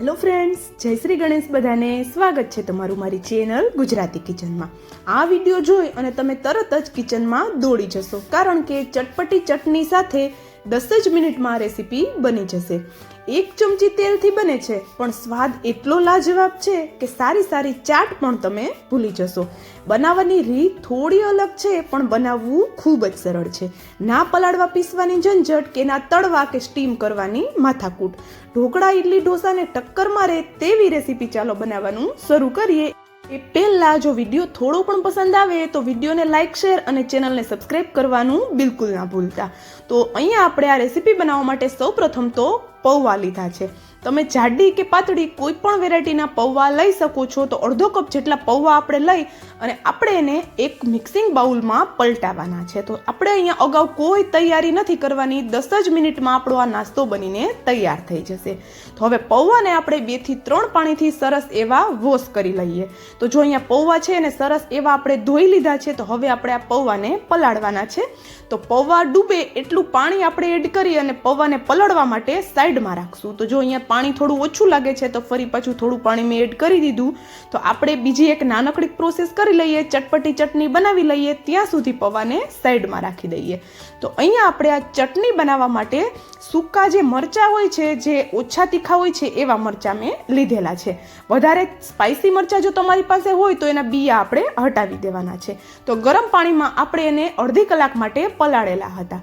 Hello friends જય શ્રી ગણેશ બધાને સ્વાગત છે તમારું મારી ચેનલ ગુજરાતી કિચનમાં. આ વીડિયો જોઈ અને તમે તરત જ કિચનમાં દોડી જશો, કારણ કે ચટપટી ચટણી સાથે દસ જ મિનિટમાં રેસીપી બની જશે. એક ચમચી તેલથી બને છે, પણ સ્વાદ એટલો લાજવાબ છે કે સારી સારી ચાટ પણ તમે ભૂલી જશો. બનાવવાની રીત થોડી અલગ છે, પણ બનાવવું ખૂબ જ સરળ છે. ના પલાળવા પીસવાની ઝંઝટ કે ના તળવા કે સ્ટીમ કરવાની માથાકૂટ. ઢોકળા ઇડલી ઢોસાને ટક્કર મારે તેવી રેસીપી ચાલો બનાવવાનું શરૂ કરીએ. એ પહેલાં જો વીડિયો થોડો પણ પસંદ આવે તો વિડીયોને લાઇક શેર અને ચેનલને સબસ્ક્રાઇબ કરવાનું બિલકુલ ના ભૂલતા. તો અહીંયા આપણે આ રેસીપી બનાવવા માટે સૌપ્રથમ તો પૌવા લીધા છે. તમે જાડી કે પાતળી કોઈ પણ વેરાયટીના પૌવા લઈ શકો છો, તો અડધો કપ જેટલા પૌવા આપણે લઈ અને આપણે એને એક મિક્સિંગ બાઉલમાં પલટાવવાના છે. તો આપણે અહીંયા અગાઉ કોઈ તૈયારી નથી કરવાની, દસ જ મિનિટમાં આપણો આ નાસ્તો બનીને તૈયાર થઈ જશે. તો હવે પૌવાને આપણે બેથી ત્રણ પાણીથી સરસ એવા વોશ કરી લઈએ. તો જો અહીંયા પૌવા છે એને સરસ એવા આપણે ધોઈ લીધા છે, તો હવે આપણે આ પૌવાને પલાળવાના છે. તો પૌવા ડૂબે એટલું પાણી આપણે એડ કરી અને પૌવાને પલળવા માટે સાઈડમાં રાખશું. તો જો અહીંયા પાણી થોડું ઓછું લાગે છે, તો ફરી પાછું થોડું પાણી મેં એડ કરી દીધું. તો આપણે બીજી એક નાનકડી પ્રોસેસ કરી લઈએ, ચટપટી ચટણી બનાવી લઈએ, ત્યાં સુધી પૌવાને સાઈડમાં રાખી દઈએ. તો અહીંયા આપણે આ ચટણી બનાવવા માટે સૂકા જે મરચાં હોય છે, જે ઓછા તીખા હોય છે, એવા મરચાં મેં લીધેલા છે. વધારે સ્પાઇસી મરચાં જો તમારી પાસે હોય, તો એના બિયા આપણે હટાવી દેવાના છે. તો ગરમ પાણીમાં આપણે એને અડધી કલાક માટે પલાળેલા હતા.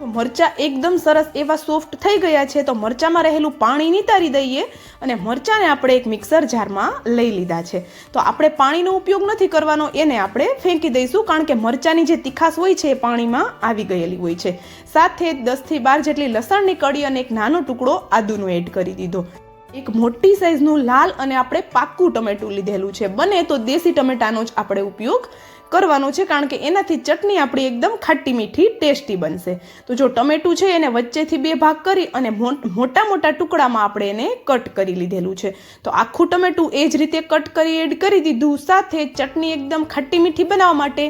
તો મરચાં એકદમ સરસ એવા સોફ્ટ થઈ ગયા છે, તો મરચાંમાં રહેલું પાણી નિતારી દઈએ અને મરચાંને આપણે એક મિક્સર જારમાં લઈ લીધા છે. તો આપણે પાણીનો ઉપયોગ નથી કરવાનો, એને આપણે ફેંકી દઈશું, કારણ કે મરચાંની જે તીખાશ હોય છે એ પાણીમાં આવી ગયેલી હોય છે. સાથે દસથી બાર જેટલી લસણની કડી અને એક નાનો ટુકડો આદુનો એડ કરી દીધો. એક મોટી સાઇઝનું લાલ અને આપણે પાક્કું ટમેટું લીધેલું છે. બને તો દેશી ટમેટાનો જ આપણે ઉપયોગ કરવાનો છે કારણ કે એનાથી ચટણી આપણી એકદમ ખાટી મીઠી ટેસ્ટી બનશે. તો જો ટમેટું છે એને વચ્ચેથી બે ભાગ કરી અને મોટા મોટા ટુકડામાં આપણે એને કટ કરી લીધેલું છે. તો આખું ટમેટું એ જ રીતે કટ કરી એડ કરી દીધું. સાથે ચટણી એકદમ ખાટી મીઠી બનાવવા માટે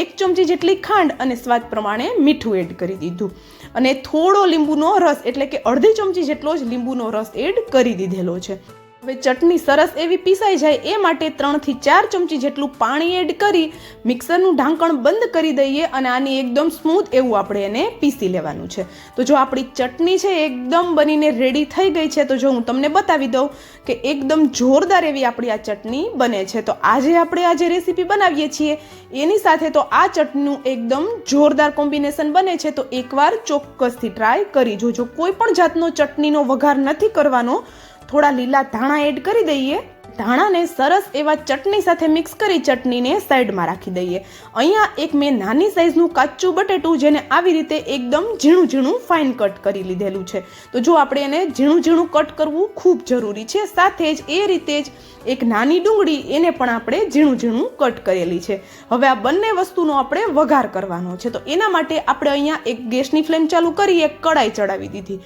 એક ચમચી જેટલી ખાંડ અને સ્વાદ પ્રમાણે મીઠું એડ કરી દીધું. અને થોડો લીંબુનો રસ એટલે કે અડધી ચમચી જેટલો જ લીંબુનો રસ એડ કરી દીધેલો છે. હવે ચટણી સરસ એવી પીસાઈ જાય એ માટે ત્રણથી ચાર ચમચી જેટલું પાણી એડ કરી મિક્સરનું ઢાંકણ બંધ કરી દઈએ અને આની એકદમ સ્મૂથ એવું આપણે એને પીસી લેવાનું છે. તો જો આપણી ચટણી છે એકદમ બનીને રેડી થઈ ગઈ છે, તો જો હું તમને બતાવી દઉં કે એકદમ જોરદાર એવી આપણી આ ચટણી બને છે. તો આજે આપણે આ જે રેસીપી બનાવીએ છીએ, એની સાથે તો આ ચટણીનું એકદમ જોરદાર કોમ્બિનેશન બને છે. તો એકવાર ચોક્કસથી ટ્રાય કરી જોજો. કોઈ પણ જાતનો ચટણીનો વઘાર નથી કરવાનો. થોડા લીલા ધાણા એડ કરી દઈએ. ધાણાને સરસ એવા ચટણી સાથે મિક્સ કરી ચટણીને સાઈડમાં રાખી દઈએ. અહીંયા એક મેં નાની સાઈઝનું કાચું બટેટું જેને આવી રીતે એકદમ ઝીણું ઝીણું ફાઇન કટ કરી લીધેલું છે. તો જો આપણે એને ઝીણું ઝીણું કટ કરવું ખૂબ જરૂરી છે, સાથે જ એ રીતે જ એક નાની ડુંગળી એને પણ આપણે ઝીણું ઝીણું કટ કરેલી છે. હવે આ બંને વસ્તુનો આપણે વઘાર કરવાનો છે. તો એના માટે આપણે અહીંયા એક ગેસની ફ્લેમ ચાલુ કરી, એક કડાઈ ચડાવી દીધી.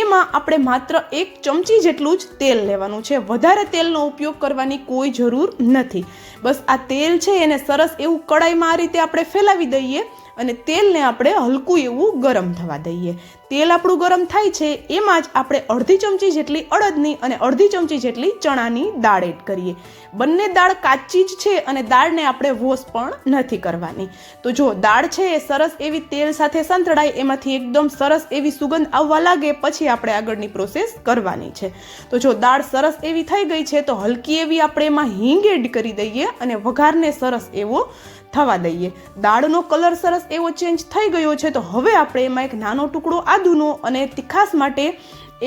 એમાં આપણે માત્ર એક ચમચી જેટલું જ તેલ લેવાનું છે. વધારે તેલનો ઉપયોગ કરવાની કોઈ જરૂર નથી. બસ આ તેલ છે એને સરસ એવું કડાઈમાં આ રીતે આપણે ફેલાવી દઈએ. અને તેલને આપણે હલકું એવું ગરમ થવા દઈએ. તેલ આપણું ગરમ થાય છે, એમાં જ આપણે અડધી ચમચી જેટલી અડદની અને અડધી ચમચી જેટલી ચણાની દાળ એડ કરીએ. બંને દાળ કાચી જ છે અને દાળને આપણે વોશ પણ નથી કરવાની. તો જો દાળ છે એ સરસ એવી તેલ સાથે સંતળાય, એમાંથી એકદમ સરસ એવી સુગંધ આવવા લાગે, પછી આપણે આગળની પ્રોસેસ કરવાની છે. તો જો દાળ સરસ એવી થઈ ગઈ છે, તો હલકી એવી આપણે એમાં હિંગ એડ કરી દઈએ અને વઘારને સરસ એવો થવા દઈએ. દાળનો કલર સરસ એવો ચેન્જ થઈ ગયો છે, તો હવે આપણે એમાં એક નાનો ટુકડો આદુનો અને તીખાસ માટે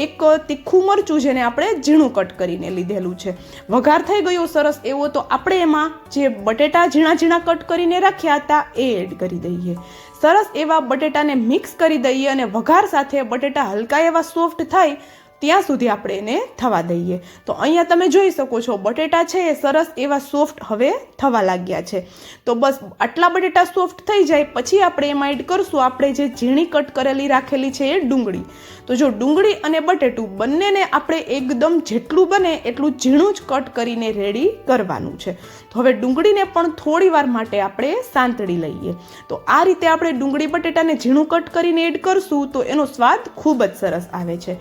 એક તીખું મરચું જેને આપણે ઝીણું કટ કરીને લીધેલું છે. વઘાર થઈ ગયો સરસ એવો, તો આપણે એમાં જે બટેટા ઝીણા ઝીણા કટ કરીને રાખ્યા હતા, એ એડ કરી દઈએ. સરસ એવા બટેટાને મિક્સ કરી દઈએ અને વઘાર સાથે બટેટા હલકા એવા સોફ્ટ થાય ત્યાં સુધી આપણે એને થવા દઈએ. તો અહીંયા તમે જોઈ શકો છો, બટેટા છે એ સરસ એવા સોફ્ટ હવે થવા લાગ્યા છે. તો બસ આટલા બટેટા સોફ્ટ થઈ જાય, પછી આપણે એમાં એડ કરશું આપણે જે ઝીણી કટ કરેલી રાખેલી છે એ ડુંગળી. તો જો ડુંગળી અને બટેટું બંનેને આપણે એકદમ જેટલું બને એટલું ઝીણું જ કટ કરીને રેડી કરવાનું છે. તો હવે ડુંગળીને પણ થોડી વાર માટે આપણે સાંતળી લઈએ. તો આ રીતે આપણે ડુંગળી બટેટાને ઝીણું કટ કરીને એડ કરશું તો એનો સ્વાદ ખૂબ જ સરસ આવે છે.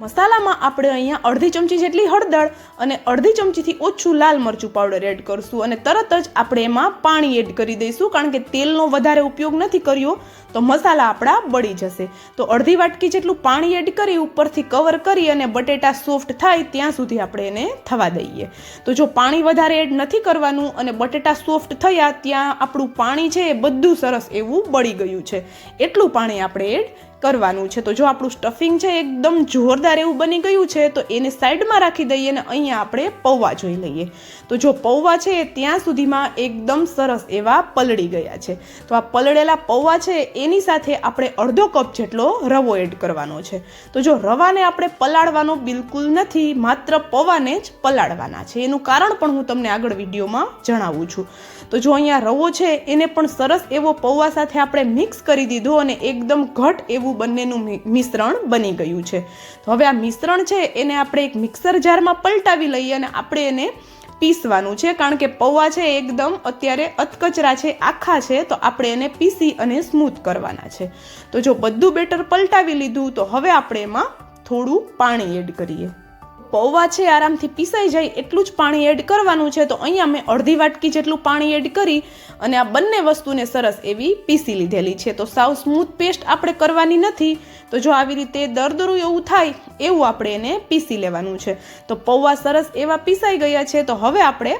મસાલામાં આપણે અહીંયા અડધી ચમચી જેટલી હળદર અને અડધી ચમચીથી ઓછું લાલ મરચું પાવડર એડ કરશું અને તરત જ આપણે એમાં પાણી એડ કરી દઈશું કારણ કે તેલનો વધારે ઉપયોગ નથી કર્યો તો મસાલા આપણા બળી જશે. તો અડધી વાટકી જેટલું પાણી એડ કરી ઉપરથી કવર કરી અને બટેટા સોફ્ટ થાય ત્યાં સુધી આપણે એને થવા દઈએ. તો જો પાણી વધારે એડ નથી કરવાનું અને બટેટા સોફ્ટ થયા ત્યાં આપણું પાણી છે એ બધું સરસ એવું બળી ગયું છે. એટલું પાણી આપણે એડ કરવાનું છે. તો જો આપણું સ્ટફિંગ છે એકદમ જોરદાર એવું બની ગયું છે, તો એને સાઈડમાં રાખી દઈએ અને અહીંયા આપણે પૌવા જોઈ લઈએ. તો જો પૌવા છે ત્યાં સુધીમાં એકદમ સરસ એવા પલળી ગયા છે. તો આ પલળેલા પૌવા છે એની સાથે આપણે અડધો કપ જેટલો રવો એડ કરવાનો છે. તો જો રવાને આપણે પલાળવાનો બિલકુલ નથી, માત્ર પૌવાને જ પલાળવાના છે. એનું કારણ પણ હું તમને આગળ વિડીયોમાં જણાવું છું. તો જો અહીંયા રવો છે, એને પણ સરસ એવો પૌવા સાથે આપણે મિક્સ કરી દીધો અને એકદમ ઘટ એવું બંનેનું મિશ્રણ બની ગયું છે. તો હવે આ મિશ્રણ છે એને આપણે એક મિક્સર જારમાં પલટાવી લઈએ અને આપણે એને પીસવાનું છે. કારણ કે પૌવા છે એકદમ અત્યારે અતકચરા છે, આખા છે, તો આપણે એને પીસી અને સ્મૂથ કરવાના છે. તો જો બધું બેટર પલટાવી લીધું, તો હવે આપણે એમાં થોડું પાણી એડ કરીએ. પૌવા છે, આરામથી પીસાઈ જાય, એટલું જ પાણી એડ કરવાનું છે, તો અહીંયા મેં અડધી વાટકી જેટલું પાણી એડ કરી અને આ બંને વસ્તુને સરસ એવી પીસી લીધેલી છે. તો સાવ સ્મૂથ પેસ્ટ આપણે કરવાની નથી. તો જો આવી રીતે દરદરું એવું થાય, એવું આપણે એને પીસી લેવાનું છે. તો પૌવા સરસ એવા પીસાઈ ગયા છે, તો હવે આપણે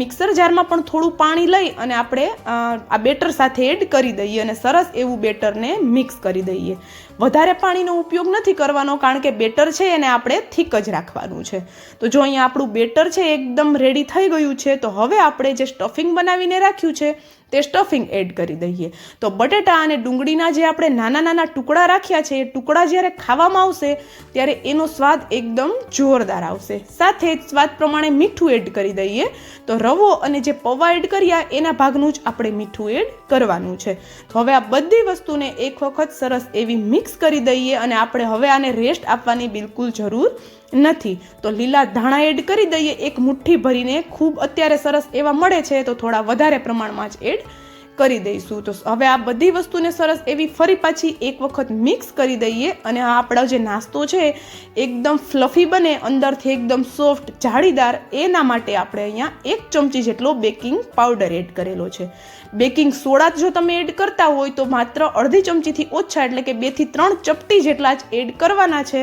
મિક્સર જારમાં પણ થોડું પાણી લઈ અને આપણે આ બેટર સાથે એડ કરી દઈએ અને સરસ એવું બેટરને મિક્સ કરી દઈએ. વધારે પાણીનો ઉપયોગ નથી કરવાનો કારણ કે બેટર છે એને આપણે થીક જ રાખવાનું છે. તો જો અહીંયા આપણું બેટર છે એકદમ રેડી થઈ ગયું છે, તો હવે આપણે જે સ્ટફિંગ બનાવીને રાખ્યું છે તે સ્ટફિંગ એડ કરી દઈએ. તો બટેટા અને ડુંગળીના જે આપણે નાના નાના ટુકડા રાખ્યા છે, એ ટુકડા જ્યારે ખાવામાં આવશે, ત્યારે એનો સ્વાદ એકદમ જોરદાર આવશે. સાથે જ સ્વાદ પ્રમાણે મીઠું એડ કરી દઈએ. તો રવો અને જે પૌવા એડ કર્યા, એના ભાગનું જ આપણે મીઠું એડ કરવાનું છે. તો હવે આ બધી વસ્તુને એક વખત સરસ એવી મિક્સ કરી દઈએ અને આપણે હવે આને રેસ્ટ આપવાની બિલકુલ જરૂર નથી. તો લીલા ધાણા એડ કરી દઈએ. એક મુઠ્ઠી ભરીને ખૂબ અત્યારે સરસ એવા મળે છે તો થોડા વધારે પ્રમાણમાં જ એડ કરી દઈશું. તો હવે આ બધી વસ્તુને સરસ એવી ફરી પાછી એક વખત મિક્સ કરી દઈએ અને આ આપણો જે નાસ્તો છે, એકદમ ફ્લફી બને, અંદરથી એકદમ સોફ્ટ જાળીદાર, એના માટે આપણે અહીંયા એક ચમચી જેટલો બેકિંગ પાવડર એડ કરેલો છે. બેકિંગ સોડા જો તમે એડ કરતા હોય તો માત્ર અડધી ચમચીથી ઓછા, એટલે કે બેથી ત્રણ ચપટી જેટલા જ એડ કરવાના છે.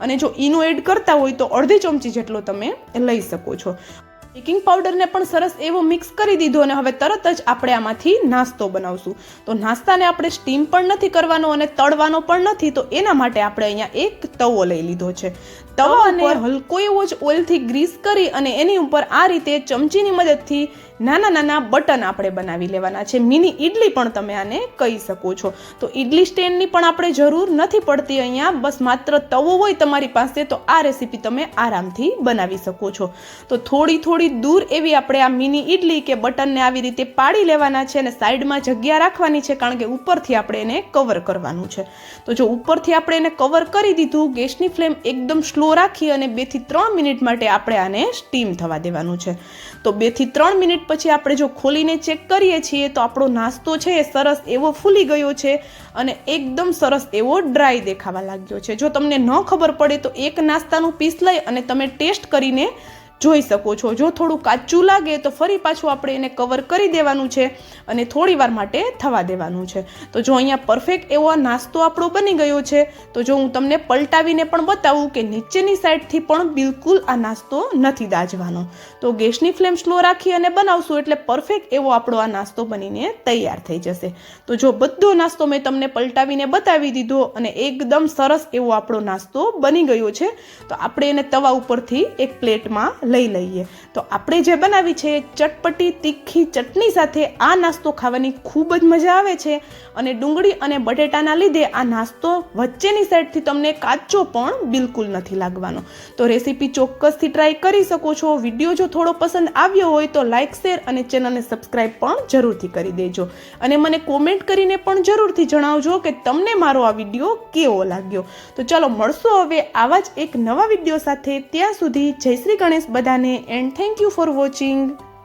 અને જો ઈનો એડ કરતા હોય તો અડધી ચમચી જેટલો તમે લઈ શકો છો. બેકિંગ પાવડરને પણ સરસ એવો મિક્સ કરી દીધો અને હવે તરત જ આપણે આમાંથી નાસ્તો બનાવશું. તો નાસ્તાને આપણે સ્ટીમ પણ નથી કરવાનો અને તળવાનો પણ નથી તો એના માટે આપણે અહીંયા એક તવો લઈ લીધો છે. તવા અને હલકો એવો જ ઓઇલથી ગ્રીસ કરી અને એની ઉપર આ રીતે ચમચીની મદદથી નાના નાના બટન આપણે બનાવી લેવાના છે. મિની ઈડલી પણ તમે આને કહી શકો છો. તો ઈડલી સ્ટેન્ડની પણ આપણે જરૂર નથી પડતી અહીંયા. બસ માત્ર તવો હોય તમારી પાસે તો આ રેસીપી તમે આરામથી બનાવી શકો છો. તો થોડી થોડી દૂર એવી આપણે આ મિની ઈડલી કે બટનને આવી રીતે પાડી લેવાના છે અને સાઈડમાં જગ્યા રાખવાની છે કારણ કે ઉપરથી આપણે એને કવર કરવાનું છે. તો જો ઉપરથી આપણે એને કવર કરી દીધું, ગેસની ફ્લેમ એકદમ સ્લો રાખી અને બેથી ત્રણ મિનિટ માટે આપણે આને સ્ટીમ થવા દેવાનું છે. તો બેથી ત્રણ મિનિટ પછી આપણે જો ખોલીને ચેક કરીએ છીએ તો આપણો નાસ્તો છે એ સરસ એવો ફૂલી ગયો છે અને એકદમ સરસ એવો ડ્રાય દેખાવા લાગ્યો છે. જો તમને ન ખબર પડે તો એક નાસ્તાનું પીસ લઈ અને તમે ટેસ્ટ કરીને જોઈ શકો છો. જો થોડું કાચું લાગે તો ફરી પાછું આપણે એને કવર કરી દેવાનું છે અને થોડી વાર માટે થવા દેવાનું છે. તો જો અહીંયા પરફેક્ટ એવો નાસ્તો આપણો બની ગયો છે, તો જો હું તમને પલટાવીને પણ બતાવું કે નીચેની સાઈડથી પણ બિલકુલ આ નાસ્તો નથી દાજવાનો. તો ગેસની ફ્લેમ સ્લો રાખી અને બનાવશું એટલે પરફેક્ટ એવો આપણો આ નાસ્તો બનીને તૈયાર થઈ જશે. તો જો બધો નાસ્તો મેં તમને પલટાવીને બતાવી દીધો અને એકદમ સરસ એવો આપણો નાસ્તો બની ગયો છે, તો આપણે એને તવા ઉપરથી એક પ્લેટમાં લઈ લઈએ. તો આપણે જે બનાવી છે ચટપટી, તીખી ચટણી સાથે આ નાસ્તો ખાવાની ખૂબ જ મજા આવે છે અને ડુંગળી અને બટેટાના લીધે આ નાસ્તો વચ્ચેની સાઈડથી તમને કાચો પણ બિલકુલ નથી લાગવાનો. તો રેસીપી ચોક્કસથી ટ્રાય કરી શકો છો. વીડિયો જો થોડો પસંદ આવ્યો હોય તો લાઇક શેર અને ચેનલને સબસ્ક્રાઈબ પણ જરૂરથી કરી દેજો. અને મને કોમેન્ટ કરીને પણ જરૂરથી જણાવજો કે તમને મારો આ વીડિયો કેવો લાગ્યો. તો ચાલો મળશો હવે આવા જ એક નવા વીડિયો સાથે. ત્યાં સુધી જય શ્રી ગણેશ બધાને and thank you for watching